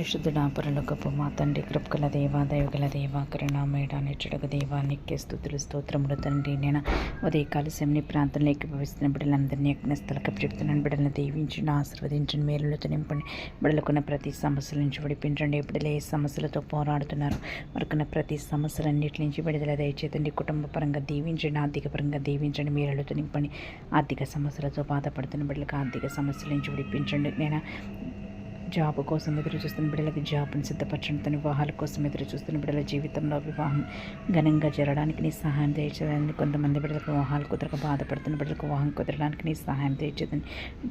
పరిశుద్ధుడా పరలోకపు మా తండ్రి కృపగల దేవ దైవగల దేవ కరుణామేడ నిచ్చడగ దేవ నిక్కే స్థుతులు స్తోత్రములు తండ్రి నేను ఉదయకాల సెమ్ని ప్రాంతంలో ఎక్కిపోయిస్తున్న బిడ్డలందరినీ యజ్ఞస్థలకు చెప్తున్నాను బిడ్డలను దీవించండి ఆశీర్వదించండి మేలులతో నింపండి బిడ్డలకున్న ప్రతి సమస్యల నుంచి విడిపించండి. బిడ్డలు ఏ సమస్యలతో పోరాడుతున్నారు వారికున్న ప్రతి సమస్యలన్నిటి నుంచి విడుదల దయచేతండి కుటుంబ పరంగా దీవించండి ఆర్థిక పరంగా దీవించండి మేలులతో నింపండి. ఆర్థిక సమస్యలతో బాధపడుతున్న బిడ్డలకు ఆర్థిక సమస్యల నుంచి విడిపించండి నేను. జాబ్ కోసం ఎదురు చూస్తున్న బిడ్డలకి జాబ్ని సిద్ధపరచండి తన వివాహాల కోసం ఎదురు చూస్తున్న బిడ్డల జీవితంలో వివాహం ఘనంగా జరగడానికి నీ సహాయం దయచేదని కొంతమంది బిడ్డలకు వివాహాలు కుదరక బాధపడుతున్న బిడ్డలకు వివాహం కుదరడానికి నీ సహాయం దయచేదని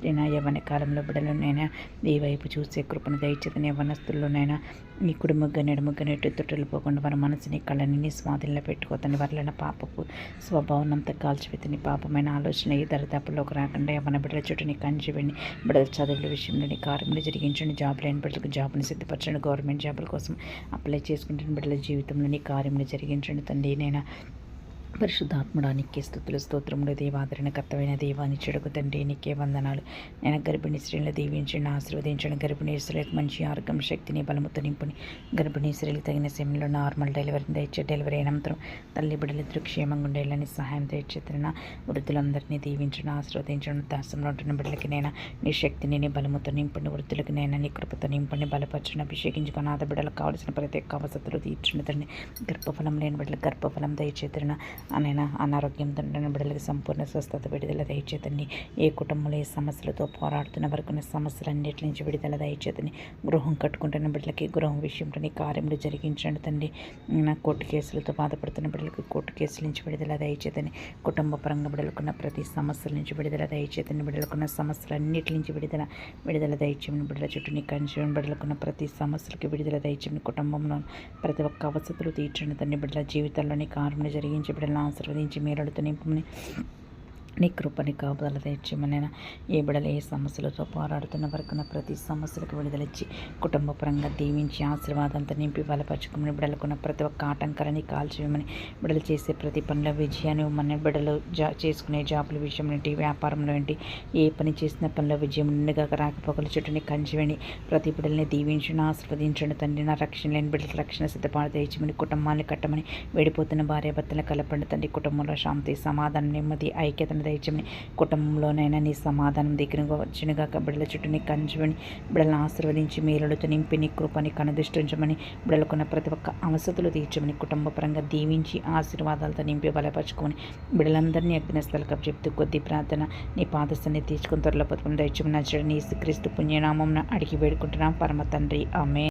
నేను యవ్వన కాలంలో బిడ్డలనైనా ఈ వైపు చూసే కృపను దయచేదని యవ్వనస్తుల్లోనైనా నీ కుడుముగ్గ నెడుముగ్గ నెట్టు తొట్టలు పోకుండా వారి మనసుని కళ్ళని నీ స్వాధీనంలో పెట్టుకోతండి వారిలో పాపపు స్వభావం అంతా కాల్చిపెత్తిని పాపమైన ఆలోచన ఈ దరిదాపుల్లోకి రాకుండా యవ్వన బిడ్డల చుట్టూ నీ కంచి వెండి బిడ్డల చదువుల విషయంలో నీ కార్యములు జరిగించండి. జాబ్ లేని బిడ్డలకు జాబ్ని సిద్ధపరచండి. గవర్నమెంట్ జాబుల కోసం అప్లై చేసుకుంటున్న బిడ్డల జీవితంలోని కార్యములు జరిగించండి. తండ్రి నేను పరిశుద్ధాత్మడానికి స్థుతులు స్తోత్రములు దేవాదరణ కర్తమైన దేవాన్ని చెడుకు తండ్రి నీకే వందనాలు. నేను గర్భిణీ స్త్రీలు దీవించండి ఆశీర్వదించండి. గర్భిణీ స్త్రీలకు మంచి ఆరోగ్యం శక్తిని బలముతో నింపుని. గర్భిణీ స్త్రీలకు తగిన సమయంలో నార్మల్ డెలివరీ దయచే డెలివరీ అయినంతరం తల్లి బిడ్డలిద్దరు క్షేమంగా ఉండేయాలని సహాయం తెచ్చేతన వృద్ధులందరినీ దీవించండి ఆశీర్వదించండి. దాసంలో ఉంటున్న బిడ్డలకి నేను నీ శక్తిని నీ బలముతో నింపండి వృద్ధులకు నేను నీ కృపతో నింపండి బలపరచండి అభిషేకించుకుని అనాథ బిడ్డలకు కావలసిన ప్రతి ఒక్క అవసతులు తీర్చండి తండ్రి. గర్భఫలం లేని బిడ్డలకు గర్భఫలం దయచేతన ఆయన అనారోగ్యంతో తండ్రిన బిడ్డలకి సంపూర్ణ స్వస్థత విడుదల దయచేతండి ఏ కుటుంబంలో ఏ సమస్యలతో పోరాడుతున్న వరకు ఉన్న సమస్యలన్నిటి నుంచి విడుదల దయచేతండి గృహం కట్టుకుంటున్న బిడ్డలకి గృహం విషయంలో కార్యములు జరిగించండి తండ్రి. నా కోర్టు కేసులతో బాధపడుతున్న బిడ్డలకు కోర్టు కేసుల నుంచి విడుదల దయచేతండి కుటుంబ పరంగా బిడ్డలకున్న ప్రతి సమస్యల నుంచి విడుదల దయచేతండి బిడ్డలకున్న సమస్యలన్నిటి నుంచి విడుదల విడుదల దయచేయమని బిడ్డల చుట్టూని కంచెమని బిడ్డలకున్న ప్రతి సమస్యలకి విడుదల దయచేయమని కుటుంబంలో ప్రతి ఒక్క అవసతులు తీర్చండి తండ్రి. బిడ్డల జీవితాల్లోని కార్యములు జరిగించి బిడ్డలను ఆశీర్వదించి మేలడుతూ నింపమని నీ కృపని కాపుదల తెచ్చిమనైనా ఏ బిడలు ఏ సమస్యలతో పోరాడుతున్న వరకున్న ప్రతి సమస్యలకు విడుదలిచ్చి కుటుంబపరంగా దీవించి ఆశీర్వాదంతో నింపి బలపరచుకుని బిడలకున్న ప్రతి ఒక్క ఆటంకాలని కాల్చివేయమని బిడలు చేసే ప్రతి పనుల విజయాన్ని ఇవ్వమని బిడలు జా చేసుకునే జాబుల విషయం ఏంటి వ్యాపారంలో ఏంటి ఏ పని చేసిన పనిలో విజయం నిండుగా రాకపోకల చుట్టూని కంచివేణి ప్రతి బిడల్ని దీవించండి ఆశీర్వదించండి తండ్రి. నా రక్షణ లేని బిడ్డల రక్షణ సిద్ధపాటు తెచ్చమని కుటుంబాన్ని కట్టమని వేడిపోతున్న భార్యాభర్తలు కలపండి తండ్రి. కుటుంబంలో శాంతి సమాధానం నెమ్మది ఐక్యతను దయచమని కుటుంబంలోనైనా నీ సమాధానం దగ్గర వచ్చినగాక బిడ్డల చుట్టూ నీ కంచుని బిడ్డలను ఆశీర్వదించి మేలులతో నింపి నీ కృపని కనుదృష్టించమని బిడలకున్న ప్రతి ఒక్క అవసతులు తీర్చమని కుటుంబ పరంగా దీవించి ఆశీర్వాదాలతో నింపి బలపరచుకోమని బిడలందరినీ అగ్నిస్థలకం చెప్తూ కొద్ది ప్రార్థన నీ పాదస్థాన్ని తీర్చుకుని త్వరలో పథకం దయచమని నచ్చడం నీ క్రీస్తు పుణ్యనామం అడిగి వేడుకుంటున్నాం. పరమ తండ్రి. ఆమె